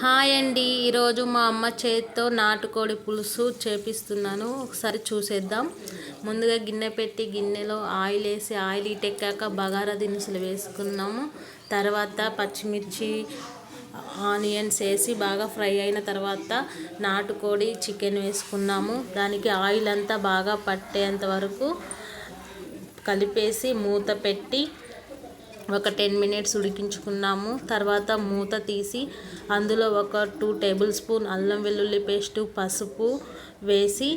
Hi అండి. ఈరోజు మా అమ్మ చేతితో నాటుకోడి పులుసు చేపిస్తున్నాను. ఒకసారి చూసేద్దాం. ముందుగా గిన్నె పెట్టి గిన్నెలో ఆయిల్ వేసి ఆయిల్ ఇటెక్కాక బగారా దినుసులు వేసుకున్నాము. తర్వాత పచ్చిమిర్చి ఆనియన్స్ వేసి బాగా ఫ్రై అయిన తర్వాత నాటుకోడి చికెన్ వేసుకున్నాము. దానికి ఆయిల్ అంతా బాగా పట్టేంత వరకు కలిపేసి మూత పెట్టి ఒక టెన్ మినిట్స్ ఉడికించుకున్నాము. తర్వాత మూత తీసి అందులో ఒక టూ టేబుల్ స్పూన్ అల్లం వెల్లుల్లి పేస్టు పసుపు వేసి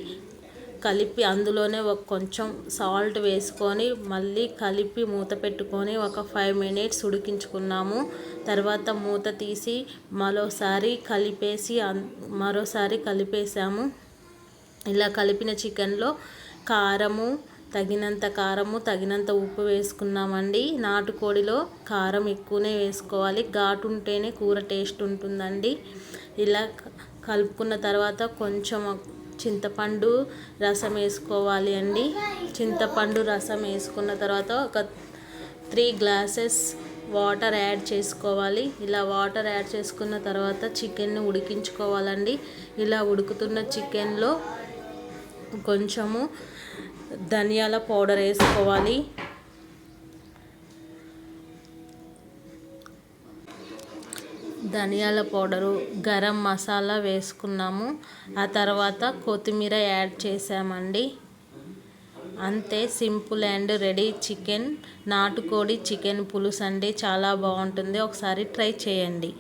కలిపి అందులోనే ఒక కొంచెం సాల్ట్ వేసుకొని మళ్ళీ కలిపి మూత పెట్టుకొని ఒక ఫైవ్ మినిట్స్ ఉడికించుకున్నాము. తర్వాత మూత తీసి మరోసారి కలిపేసి మరోసారి కలిపేసాము. ఇలా కలిపిన చికెన్లో కారము తగినంత కారము తగినంత ఉప్పు వేసుకున్నామండి. నాటుకోడిలో కారం ఎక్కువనే వేసుకోవాలి. ఘాటు ఉంటేనే కూర టేస్ట్ ఉంటుందండి. ఇలా కలుపుకున్న తర్వాత కొంచెం చింతపండు రసం వేసుకోవాలి అండి. చింతపండు రసం వేసుకున్న తర్వాత ఒక త్రీ గ్లాసెస్ వాటర్ యాడ్ చేసుకోవాలి. ఇలా వాటర్ యాడ్ చేసుకున్న తర్వాత చికెన్ని ఉడికించుకోవాలండి. ఇలా ఉడుకుతున్న చికెన్లో కొంచెము ధనియాల పౌడర్ వేసుకోవాలి. ధనియాల పౌడరు గరం మసాలా వేసుకున్నాము. ఆ తర్వాత కొత్తిమీర యాడ్ చేసామండి. అంతే సింపుల్ అండ్ రెడీ చికెన్. నాటుకోడి చికెన్ పులుసు అండి. చాలా బాగుంటుంది. ఒకసారి ట్రై చేయండి.